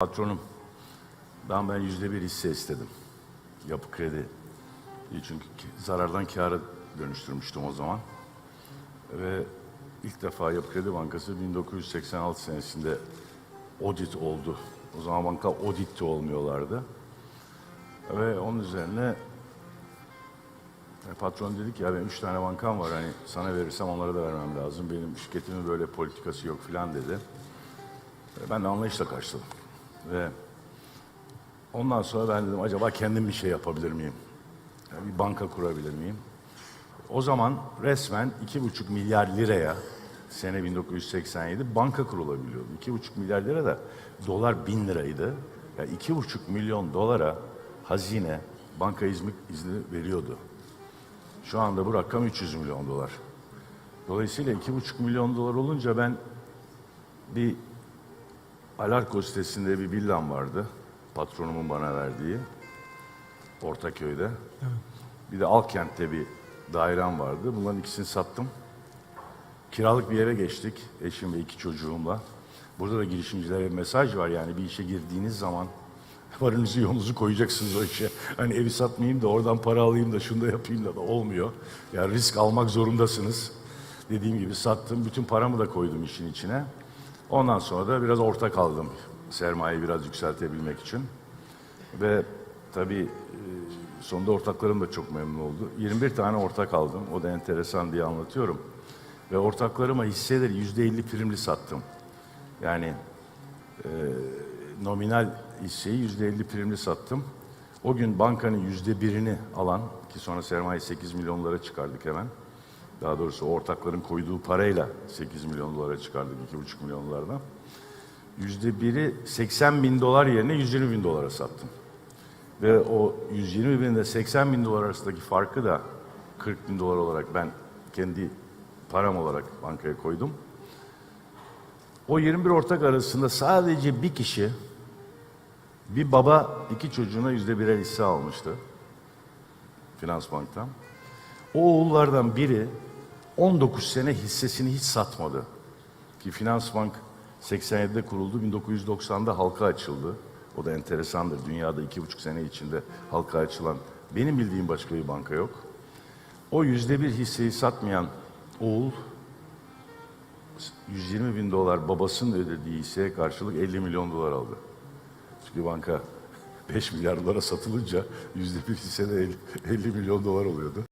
Patronum, ben ben yüzde bir hisse istedim. Yapı kredi. Çünkü zarardan kâra dönüştürmüştüm o zaman. Ve ilk defa Yapı Kredi Bankası 1986 senesinde audit oldu. O zaman banka audit de olmuyorlardı. Ve onun üzerine e, patron dedi ki ya benim üç tane bankam var hani sana verirsem onlara da vermem lazım. Benim şirketimin böyle politikası yok filan dedi. E, Ben de anlayışla karşıladım. Ve ondan sonra ben dedim acaba kendim bir şey yapabilir miyim? Yani bir banka kurabilir miyim? O zaman resmen iki buçuk milyar liraya sene 1987 banka kurulabiliyordu. İki buçuk milyar lira da dolar bin liraydı. Yani iki buçuk milyon dolara hazine banka izni, izni veriyordu. Şu anda bu rakam 300 milyon dolar. Dolayısıyla iki buçuk milyon dolar olunca ben bir Alarko sitesinde bir villam vardı. Patronumun bana verdiği. Ortaköy'de. Bir de Alkent'te bir dairem vardı. Bunların ikisini sattım. Kiralık bir eve geçtik. Eşim ve iki çocuğumla. Burada da girişimcilere mesaj var yani bir işe girdiğiniz zaman paranızı yolunuzu koyacaksınız o işe. Hani evi satmayayım da oradan para alayım da şunu da yapayım da da olmuyor. Yani risk almak zorundasınız. Dediğim gibi sattım. Bütün paramı da koydum işin içine. Ondan sonra da biraz ortak aldım. Sermayeyi biraz yükseltebilmek için. Ve tabii e, sonunda ortaklarım da çok memnun oldu. 21 tane ortak aldım. O da enteresan diye anlatıyorum. Ve ortaklarıma hisseleri %50 primli sattım. Yani e, nominal hisseyi %50 primli sattım. O gün bankanın yüzde birini alan ki sonra sermaye 8 milyonlara çıkardık hemen. Daha doğrusu ortakların koyduğu parayla 8 milyon dolara çıkardık 2,5 milyon dolardan. Yüzde biri 80 bin dolar yerine 120 bin dolara sattım. Ve o 120 bin ile 80 bin dolar arasındaki farkı da 40 bin dolar olarak ben kendi param olarak bankaya koydum. O 21 ortak arasında sadece bir kişi, bir baba iki çocuğuna yüzde birer hisse almıştı. Finans Bank'tan. O oğullardan biri 19 sene hissesini hiç satmadı. Ki Finans Bank 87'de kuruldu, 1990'da halka açıldı. O da enteresandır. Dünyada iki buçuk sene içinde halka açılan benim bildiğim başka bir banka yok. O yüzde bir hisseyi satmayan oğul 120 bin dolar babasının ödediği hisseye karşılık 50 milyon dolar aldı. Çünkü banka 5 milyar dolara satılınca yüzde bir hissede 50 50 milyon dolar oluyordu.